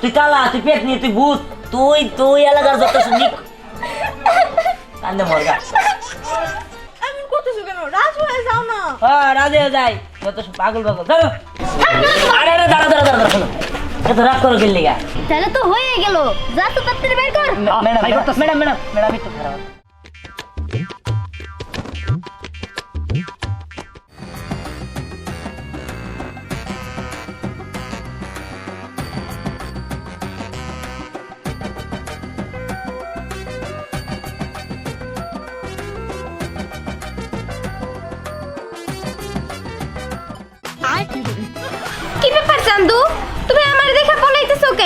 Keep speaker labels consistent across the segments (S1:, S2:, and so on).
S1: তুই কালা তুই পেট নিয়ে তুই ভূত। তুই তুই এলাকার যত শুনি কান্দে মরগা।
S2: এমন করতেছো কেন? রাজ হয়ে যাও না।
S1: হ্যাঁ রাজে যাই। যত পাগল পাগল। ধরো আরে আরে দাঁড়া দাঁড়া দাঁড়া দাঁড়া। এত রাগ করো গেলি
S3: তাহলে তো হয়ে গেল। যা তো তাড়াতাড়ি বের কর।
S1: ম্যাডাম ম্যাডাম ম্যাডাম ম্যাডাম একটু খারাপ।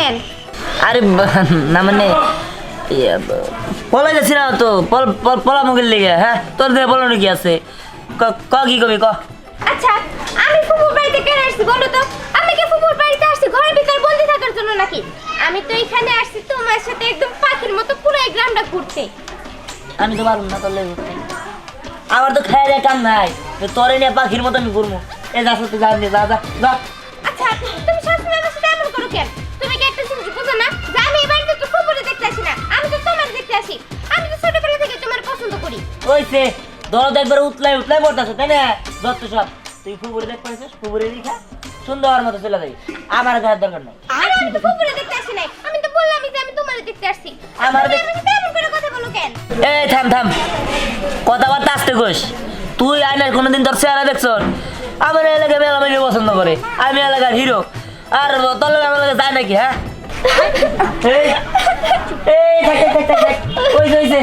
S3: পলাইতেছো
S1: আরে না মানে ইয়ে, ব- পলাই যাচ্ছি না তো পল- পল- পলা মুগের লেগে হ্যাঁ? তোর দিয়ে পলানো কি আছে? ক- ক কবি ক?
S3: আচ্ছা আমি ফুপুর বাড়িতে কেন আসছি বলো তো? আমি কি ফুপুর বাড়িতে আসছি ঘরের ভিতর বন্দি থাকার জন্য নাকি? আমি তো এখানে আসছি তোমার সাথে একদম পাখির মতো পুরো এই গ্রামটা ঘুরতে।
S1: আমি তো পারব না তোর লেগে ঘুরতে। আমার তো খেয়ে কাম নাই তোরে নিয়ে পাখির মতো আমি ঘুরবো। এ যা সত্যি যা যা যা। ওইছে দরদ একবার উতলাই উতলাই পড়তেছে তাই না? যত সব তুই ফুবুরে দেখ পাইছিস ফুবুরে দেখা সুন্দর মতো চলে যাবি। আমার গায়ের দরকার নাই।
S3: আরে আমি তো ফুপুরে দেখতে আসি নাই। আমি তো বললামই যে আমি তোমার দেখতে আসছি
S1: আমার দেখ-
S3: এমন করে কথা বলো কেন?
S1: এই থাম থাম। কথাবার্তা আসতে কোষ তুই আয়নার কোনোদিন তোর চেহারা দেখছ? আমার এলাকায় মেলা মেয়ে পছন্দ করে। আমি এলাকার হিরো। আর তোর লোক আমার লোকে যায় নাকি হ্যাঁ? এই এই থাক থাক থাক থাক ওইছে ওইছে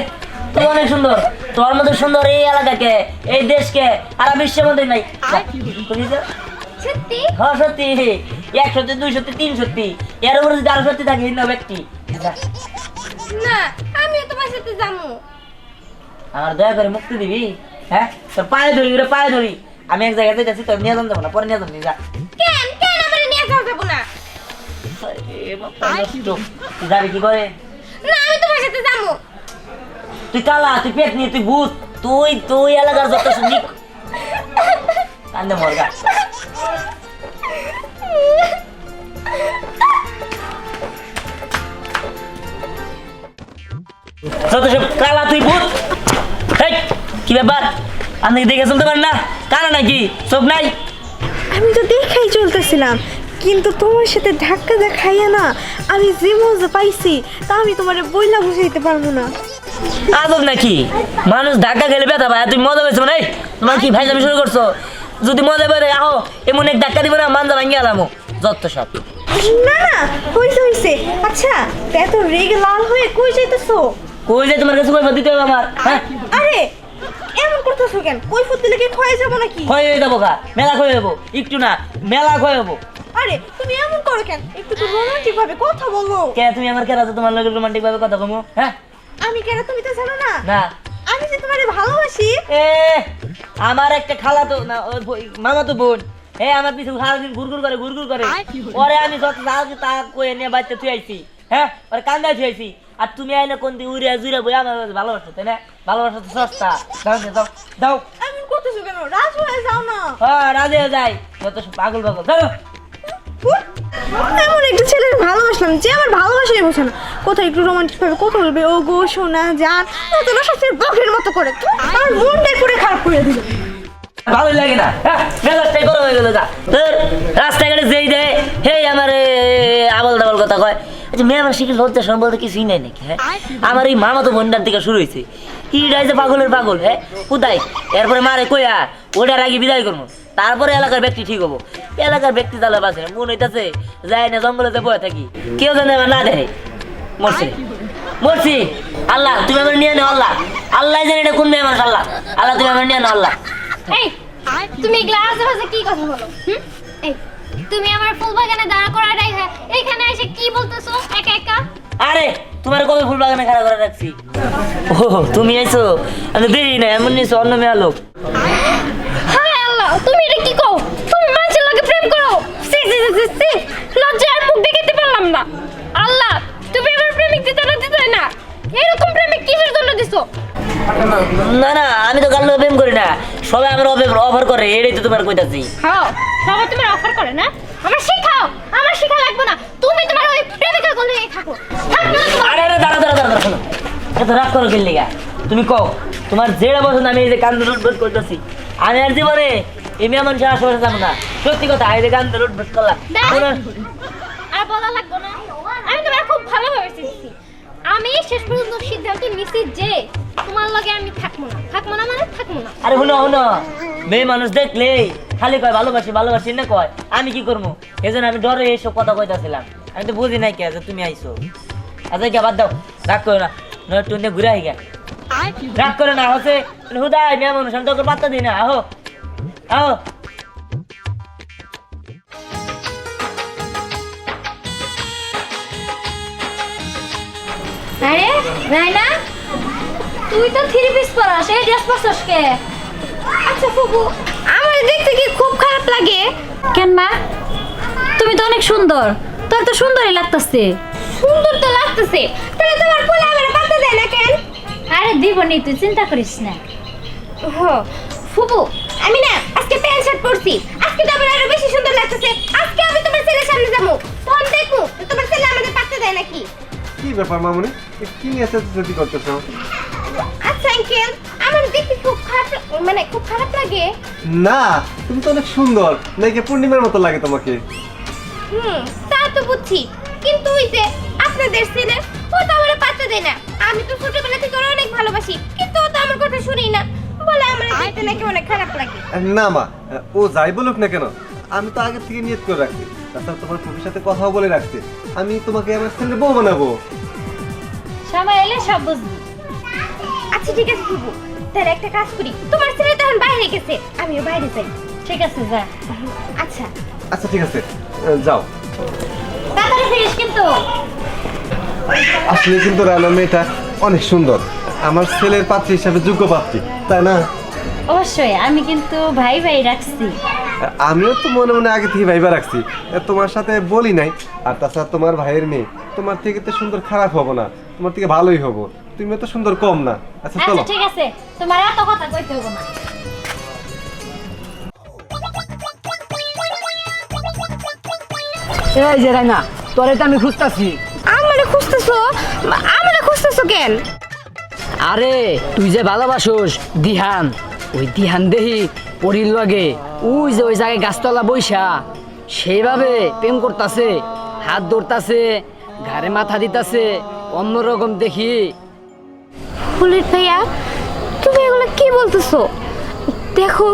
S1: তুই অনেক সুন্দর। তোর মতো সুন্দর এই এলাকাকে এই দেশকে আর বিশ্বের মধ্যে নাই?
S3: সত্যি
S1: হ্যাঁ সত্যি এক সত্যি? দুই সত্যি। তিন সত্যি এর উপরে যদি আরও সত্যি থাকে হিন্দু ব্যক্তি।
S3: না তোমার সাথে যাব।
S1: আমার দয়া করে মুক্তি দিবি হ্যাঁ? তোর পায়ে ধরি ওরে পায়ে ধরি। আমি এক জায়গাতে যাচ্ছি তোর নিয়ে যাব না পরে নিয়ে যাব যা।
S3: কেন? কেন আমার নিয়ে যাব না?
S1: যাবি কি করে?
S3: না আমি তোমার সাথে যাব।
S1: তুই কালা, তুই পেট নিয়ে, তুই ভূত। তুই তুই এলাকার যত শুনি কান্দে মরগা। কালা, তুই ভূত। কি ব্যাপার? আপনি দেখে চলতে পারেন না? কানা নাকি? চোখ নাই?
S2: আমি তো দেখাই চলতেছিলাম, কিন্তু তোমার সাথে ধাক্কা দেখাইয়া না, আমি যে মজা পাইছি, তা আমি তোমার বইলা বুঝাইতে পারব না।
S1: আদব নাকি? মানুষ ধাক্কা খেলে ব্যথা ভাই তুমি মজা পেয়েছ না এই? তোমার কি ভাই যাবি শুরু করছ? যদি মজা পেরে আহো এমন এক ধাক্কা দিব না মানজা ভাঙ্গি আলামো যত সব।
S2: না না হইছে হইছে। আচ্ছা এত রেগে লাল হয়ে কই যাইতেছো?
S1: কই যে তোমার কাছে কই দিতে হবে আমার হ্যাঁ?
S2: আরে এমন করতেছো কেন? কই ফুটতে লেগে খয়ে যাব নাকি?
S1: হয়ে যাব গা মেলা ক্ষয় হব একটু না মেলা ক্ষয় হব
S2: আরে তুমি এমন করো কেন? একটু তো রোমান্টিক ভাবে কথা বলো।
S1: কে তুমি আমার কেন তোমার লোকের রোমান্টিক ভাবে কথা কমো হ্যাঁ?
S2: আমি কেন তুমি তো জানো না?
S1: না।
S2: আমি যে তোমারে ভালোবাসি।
S1: এ আমার একটা খালা তো না মামা তো বোন। হে আমার পিছু সারাদিন ঘুরঘুর করে ঘুরঘুর করে। ওরে আমি যত তাকে তা কয়ে নিয়ে বাচ্চা থুই আইছি। হ্যাঁ? ওরে কান্দায় থুই আইছি। আর তুমি আইলে কোন দিন উড়ে জুড়ে বই আমার ভালোবাসো তাই না? ভালোবাসা তো সস্তা। দাও দে, দাও। দাও
S2: এমন করতেছো কেন? রাজ হয়ে যাও না।
S1: হ্যাঁ রাজে যাই। যত পাগল পাগল।
S2: হুট! এমন একটা ভালোবাসলাম যে আমার ভালোবাসাই বোঝে না। কোথায় একটু রোমান্টিক ভাবে কথা বলবে? ও গো সবচেয়ে বকের মতো করে। আমার মনটাই খারাপ করে দিল।
S1: ভালোই লাগে না। হ্যাঁ গরম হয়ে গেল যা। তোর যেই দেয় আমার আবল দাবল কথা কয়। আচ্ছা মেয়ে আমার শিখে লজ্জা কিছুই নাই নাকি হ্যাঁ? আমার এই মামা তো বোনটার থেকে শুরু হয়েছে। হিডাই যে পাগলের পাগল হ্যাঁ? কোথায়? এরপরে মারে কইয়া, ওটার আগে বিদায় করব। তারপরে এলাকার ব্যক্তি ঠিক হব। এলাকার ব্যক্তি তাহলে বাঁচে মন হইতাছে যায় না জঙ্গলেতে বয়ে থাকি। কেউ জানে আমার না দেখে। মরছে। মরছি। আল্লাহ তুমি আমার নিয়ে নাও আল্লাহ। আল্লাহ জানি এটা কোন মেয়ে মানুষ আল্লাহ। আল্লাহ তুমি আমার নিয়ে নাও আল্লাহ।
S3: এই তুমি এগুলা আশেপাশে কি কথা বলো এই তুমি আমার ফুল বাগানে দাঁড়া করা রেখে এখানে এসে কি বলতেছো? একা একা?
S1: আরে তোমার কবে ফুল বাগানে খাড়া করে রাখছি? ও তুমি আইছো আমি দেরি না এমন নিছো অন্য মেয়া লোক।
S3: লজ্জায় মুখ দেখাতে পারলাম না। আল্লাহ তুমি আমার প্রেমিক দিতে না দিতে না। এরকম প্রেমিক কিসের জন্য দিছো?
S1: না না আমি তো কালো প্রেম করি না। সবাই আমার অফার করে এটাই তো তোমার কইতাছি।
S3: খাও সবাই তোমার অফার করে না? আমার শিখাও আমার শিখা লাগবে না। তুমি তোমার ওই প্রেমিকের
S4: থাকো। থাকো
S1: আরে আরে দাঁড়া দাঁড়া দাঁড়া এত রাগ করো তুমি কও তোমার যেটা পছন্দ আমি এই যে কান্দ লুটবুট করতেছি। আমি আর জীবনে এমনি আমার আশেপাশে যাব না। সত্যি কথা এই যে কান্দ লুটবুট করলাম
S4: আর বলা লাগবে না। আমি তোমার খুব ভালোভাবে চিনছি। আমি শেষ পর্যন্ত সিদ্ধান্ত নিছি যে তোমার লগে আমি থাকব না। থাকব না মানে থাকব না।
S1: আরে শুনো শুনো। মেয়ে মানুষ দেখলেই খালি কয় ভালোবাসি ভালোবাসি না কয় আমি কি করব? এই জন্য আমি ডরে এইসব কথা কইতাছিলাম। আমি তো বুঝি নাই কে যে তুমি আইছো। আচ্ছা কে বাদ দাও। রাগ করো না। নয় টুন ঘুরে আই গে রাগ করো না হচ্ছে হুদাই মেয়ে মানুষ আমি তোকে পাত্তা দিই না। আহো। আহো
S4: আরে রাইনা তুই তো থ্রি পিস পরাস এই ড্রেস পরছস কে?
S3: আচ্ছা ফুপু আমার দেখতে কি খুব খারাপ লাগে?
S5: কেন মা? তুমি তো অনেক সুন্দর। তোর তো সুন্দরই লাগতেছে।
S4: সুন্দর তো লাগতেছে।
S3: তাহলে তোমার পোলা আমার পাতা দেয় না কেন?
S5: আরে দিবনি তুই চিন্তা করিস না।
S3: হো ফুপু আমি না আজকে প্যান্ট শার্ট পরছি। আজকে তো আমার আরও বেশি সুন্দর লাগতেছে। আজকে আমি তোমার ছেলের সামনে যাব। তখন দেখব তোমার ছেলে আমাদের পাত্তা দেয় নাকি।
S6: কি ব্যাপার মামুনি? কি করতেছো?
S3: আচ্ছা আঙ্কেল আমার দেখতে খুব খারাপ মানে খুব খারাপ লাগে।
S6: না তুমি তো অনেক সুন্দর। নাকি পূর্ণিমার মতো লাগে তোমাকে?
S3: হুম তা তো বুঝছি। কিন্তু ওই যে আপনাদের ছেলে ও তো আমার পাত্তা দেয় না। আমি তো ছোটবেলা থেকে অনেক আমার নাকি অনেক খারাপ লাগে।
S6: না মা ও যাই বলুক না কেন আমি তো আগে থেকে নিয়ত করে রাখছি। তাছাড়া তোমার ফুপির সাথে কথাও বলে রাখছি। আমি তোমাকে আমার ছেলে বউ বানাবো।
S5: সময় এলে সব বুঝবি।
S3: আচ্ছা ঠিক আছে ফুপু তাহলে একটা কাজ করি। তোমার ছেলে তখন বাইরে গেছে। আমিও বাইরে যাই।
S5: ঠিক আছে যা।
S3: আচ্ছা।
S6: আচ্ছা ঠিক আছে যাও।
S5: তাড়াতাড়ি ফিরিস কিন্তু।
S6: আসলে কিন্তু রানা মেয়েটা অনেক সুন্দর। আমার ছেলের পাত্রী হিসাবে যোগ্য পাত্রী তাই না?
S5: অবশ্যই আমি কিন্তু ভাই ভাই রাখছি।
S6: আমিও তো মনে মনে আগে থেকে ভাইবা রাখছি। তোমার সাথে বলি নাই। আর তাছাড়া তোমার ভাইয়ের মেয়ে তোমার থেকে তো সুন্দর খারাপ হব না। তোমার থেকে ভালোই হব। তুমি তো সুন্দর কম না। আচ্ছা চলো।
S5: আচ্ছা ঠিক আছে। তোমার এত কথা কইতে হবে না।
S7: এই যে রাইনা তোরে তো আমি খুঁজতাছি।
S3: আমারে খুঁজতেছো? আমারে খুঁজতেছো কেন?
S7: আরে তুই যে ভালোবাসোস দিহান। ওই দিহান দেহি পরির লগে ওই যে ওই জায়গায় গাছতলা বইসা সেইভাবে প্রেম করতাছে হাত ধরতাছে ঘাড়ে মাথা দিতাছে অন্যরকম দেখি।
S3: বুলেট ভাইয়া তুমি এগুলো কি বলতেছো? দেখো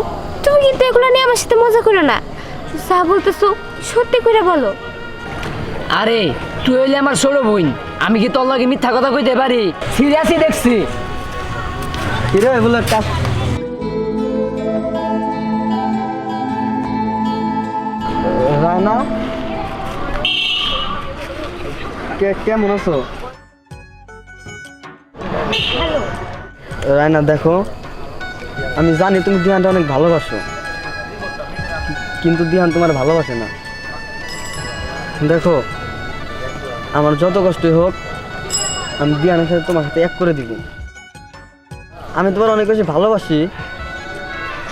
S3: তুমি কিন্তু এগুলো নিয়ে আমার সাথে মজা করো না। যা বলতেছো সত্যি করে বলো।
S7: আরে তুই হইলে আমার ছোট বোন আমি কি তোর লগে মিথ্যা কথা কইতে পারি? সিরিয়াসই দেখছি।
S6: কিরে এগুলো কাজ কে কেমন আছো? রায়না দেখো আমি জানি তুমি দিহানটা অনেক ভালোবাসো। কিন্তু দিহান তোমার ভালোবাসে না। দেখো আমার যত কষ্টই হোক আমি দিহানের সাথে তোমার সাথে এক করে দিব। আমি তোমার অনেক বেশি ভালোবাসি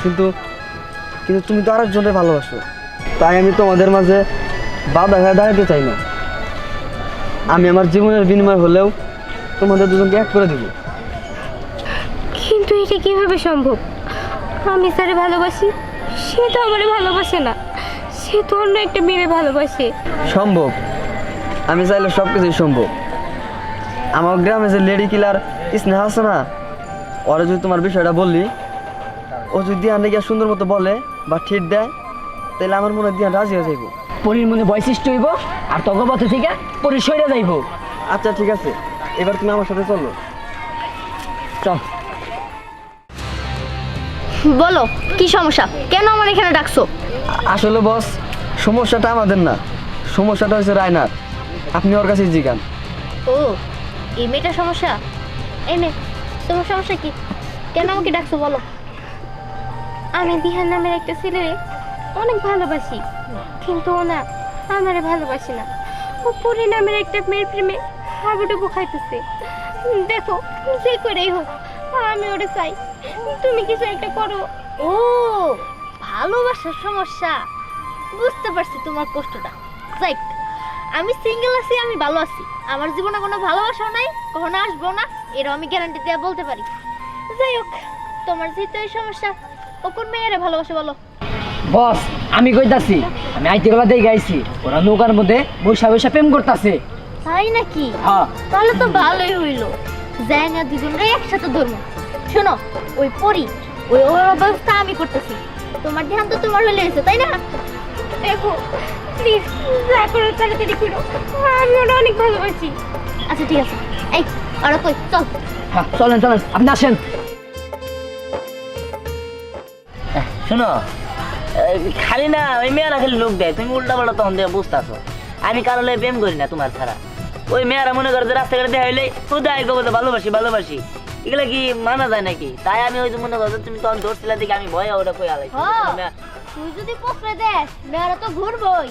S6: কিন্তু কিন্তু তুমি তো আরেকজনের ভালোবাসো। তাই আমি তোমাদের মাঝে বাধা হয়ে দাঁড়াতে চাই না। আমি আমার জীবনের বিনিময় হলেও তোমাদের দুজনকে এক করে দিব।
S3: কিন্তু এটা কীভাবে সম্ভব? আমি স্যারে ভালোবাসি সে তো আমারে ভালোবাসে না। সে তো অন্য একটা মেয়ে ভালোবাসে।
S6: সম্ভব। আমি চাইলে সব কিছুই সম্ভব। আমার গ্রামে যে লেডি কিলার স্নেহা আছে না ওরা যদি তোমার বিষয়টা বললি ও যদি দিয়ানে গিয়া সুন্দর মতো বলে বা ঠিক দেয় তাহলে আমার মনে হয় দিয়ান রাজি হয়ে যাইব।
S7: পরির মনে বৈশিষ্ট্য হইব আর তগর পথে থেকে পরি সইরে যাইব।
S6: আচ্ছা ঠিক আছে। এবার তুমি আমার সাথে চলো।
S7: চল।
S3: বলো কি সমস্যা? কেন আমার এখানে ডাকছো?
S6: আসলে বস সমস্যাটা আমাদের না। সমস্যাটা হচ্ছে রায়নার। আপনি ওর কাছে জিগান।
S3: ও এই মেয়েটার সমস্যা? এই মেয়ে তোমার সমস্যা কি? কেন আমাকে ডাকছো বলো? আমি দিহান নামের একটা ছেলেরে অনেক ভালোবাসি। কিন্তু ও না, আমারে ভালোবাসে না। ও পুরী নামের একটা মেয়ের প্রেমে হাবুডুবু খাইতেছে। দেখো, যে করেই হোক, আমি ওরে চাই। তুমি কিছু একটা করো।
S5: ও, ভালোবাসার সমস্যা। বুঝতে পারছি তোমার কষ্টটা। যাই
S3: আমি সিঙ্গেল আছি, আমি ভালো আছি। আমার জীবনে কোনো ভালোবাসাও নাই, কখনো আসব না। এরও আমি গ্যারান্টি দিয়ে বলতে পারি। যাই হোক, তোমার যেহেতু এই সমস্যা, ও কোন মেয়েরে ভালোবাসে বলো?
S7: বস আমি কইতাছি আমি আইতে গলা দিয়ে গাইছি ওরা নৌকার মধ্যে বৈশা বৈশা প্রেম করতাছে।
S3: তাই নাকি?
S7: হ্যাঁ।
S3: তাহলে তো ভালোই হইল। যাই না দুজনরাই একসাথে ধরবো। শোনো ওই পরি ওই ওর ব্যবস্থা আমি করতেছি। তোমার ধ্যান তো তোমার হলে এসে তাই না? দেখো প্লিজ যা করে তাড়াতাড়ি করো। আমি ওটা অনেক ভালোবাসি। আচ্ছা ঠিক আছে। এই আর কই চল।
S7: হ্যাঁ চলেন চলেন আপনি আসেন।
S1: শুনো খালি না ওই মেয়েরা খালি লোক দেয়। তুমি উল্টা পাল্টা তখন দিয়ে বুঝতেছো। আমি কারও লগে প্রেম করি না তোমার ছাড়া। ওই মেয়েরা মনে করে যে রাস্তাঘাটে দেখা হইলে কোথায় গো বলতে ভালোবাসি ভালোবাসি। এগুলা কি মানা যায় নাকি? তাই আমি ওই যে মনে করছ তুমি তখন ধরছিলা দিকে আমি ভয়ে ওটা কই আলাই।
S3: তুই যদি পোষলে দেখ মেয়েরা তো ঘুরবই।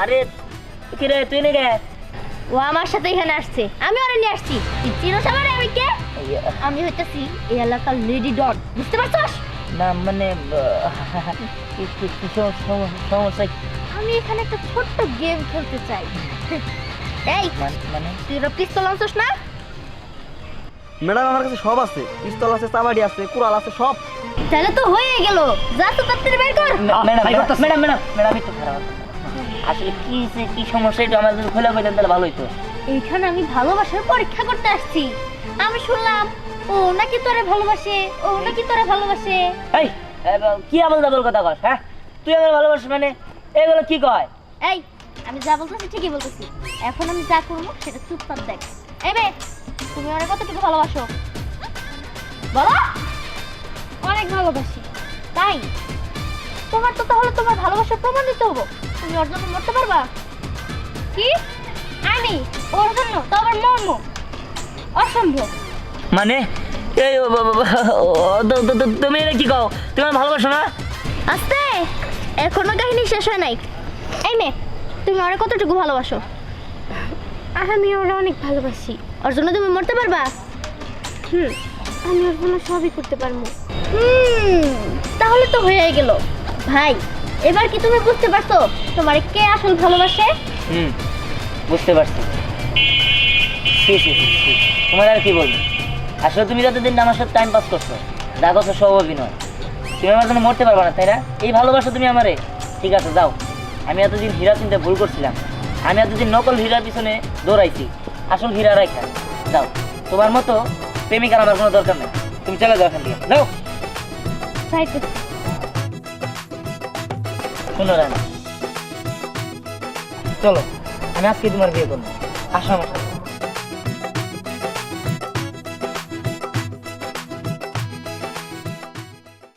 S1: আরে কি রে তুই নাকি?
S3: ও আমার সাথে এখানে আসছে। আমি ওরা নিয়ে আসছি। তুই চিনোস আমি কে? আমি হইতেছি এই এলাকার লেডি ডট বুঝতে পারছস?
S1: না মানে সমস্যা কি?
S3: আমি এখানে একটা ছোট্ট গেম খেলতে চাই। এই
S1: মানে
S3: তুই পিস্তল আনছস না?
S6: ম্যাডাম আমার কাছে সব আছে। পিস্তল আছে চাবাড়ি আছে কুড়াল আছে সব।
S3: তাহলে তো হয়ে গেল। যা তো তাড়াতাড়ি বের কর।
S1: ম্যাডাম ম্যাডাম ম্যাডাম ম্যাডাম একটু খারাপ আসলে কি যে- কি সমস্যা এটা আমার যদি খোলা তাহলে ভালো হইতো।
S3: এইখানে আমি ভালোবাসার পরীক্ষা করতে আসছি। আমি শুনলাম ও নাকি তোরে ভালোবাসে? ও নাকি তোরে ভালোবাসে?
S1: এই কি আবল দাবল কথা কস হ্যাঁ? তুই আমার ভালোবাসিস মানে? এগুলো কি কয়?
S3: এই আমি যা বলতেছি ঠিকই বলতেছি। এখন আমি যা করব সেটা চুপচাপ দেখ। এই বে তুমি অনেক কতটুকু ভালোবাসো? বলো! অনেক ভালোবাসি। তাই? তোমার তো তাহলে তোমার ভালোবাসার প্রমাণ দিতে হব। তুমি ওর জন্য মরতে পারবা? কি? আমি? ওর জন্য? তো আবার মর্ম? অসম্ভব।
S1: মানে? এই ও বাবা, ও, তো- তো- তো- তুমি এটা কি কও? তুমি আমার ভালোবাসো না?
S3: আস্তে! এখনও কাহিনী শেষ হয় নাই। এই মেয়ে তুমি ওরা কতটুকু ভালোবাসো? আমি ওরা অনেক ভালোবাসি। ওর জন্য তুমি মরতে পারবা? হুম আমি ওর জন্য সবই করতে পারব। হুম তাহলে তো হয়ে গেল। ভাই এবার কি তুমি বুঝতে পারছ তোমার কে আসল ভালোবাসে?
S1: হুম বুঝতে পারছি। তোমার আর কি বলব? আসলে তুমি যতদিন আমার সাথে টাইম পাস করছ যা করছ সব অভিনয়। তুমি আমার জন্য মরতে পারবে না তাই না? এই ভালোবাসো তুমি আমারে। ঠিক আছে যাও। আমি এতদিন হীরা চিনতে ভুল করছিলাম। আমি এতদিন নকল হীরার পিছনে দৌড়াইছি। আসল হীরা রাখা যাও। তোমার মতো প্রেমিকার আমার কোনো দরকার নেই। তুমি চলে যাও এখান থেকে। যাও। শোনো রানা। চলো আমি আজকে তোমার বিয়ে করব। আসো আমার সাথে।